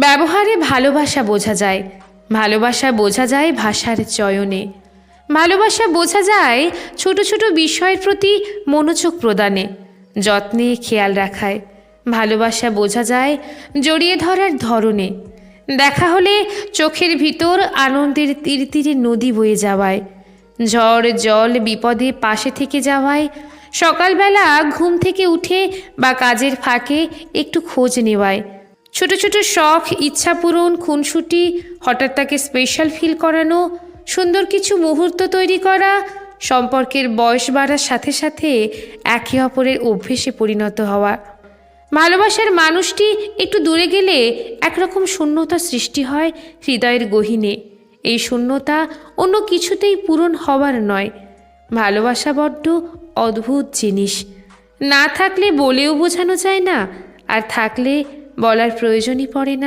ব্যবহারে ভালোবাসা বোঝা যায়। ভালোবাসা বোঝা যায় ভাষার চয়নে। ভালোবাসা বোঝা যায় ছোট ছোট বিষয়ের প্রতি মনোযোগ প্রদানে, যত্নে খেয়াল রাখায়। ভালোবাসা বোঝা যায় জড়িয়ে ধরার ধরনে। দেখা হলে চোখের ভিতর আনন্দের তীর তীরে নদী বয়ে যাওয়ায়, ঝড়, জল বিপদে পাশে থেকে যাওয়ায়, সকালবেলা ঘুম থেকে উঠে বা কাজের ফাঁকে একটু খোঁজ নেওয়ায়। ছোট ছোট শখ, ইচ্ছা পূরণ, খুনসুটি, হঠাৎ তাকে স্পেশাল ফিল করানো, সুন্দর কিছু মুহূর্ত তৈরি করা, সম্পর্কের বয়স বাড়ার সাথে সাথে একে অপরের অভ্যেসে পরিণত হওয়া। ভালোবাসার মানুষটি একটু দূরে গেলে একরকম শূন্যতা সৃষ্টি হয় হৃদয়ের গহীনে। এই শূন্যতা অন্য কিছুতেই পূরণ হওয়ার নয়। ভালোবাসা বড্ড অদ্ভুত জিনিস। না থাকলে বলেও বোঝানো যায় না, আর থাকলে বলার প্রয়োজনই পড়ে না।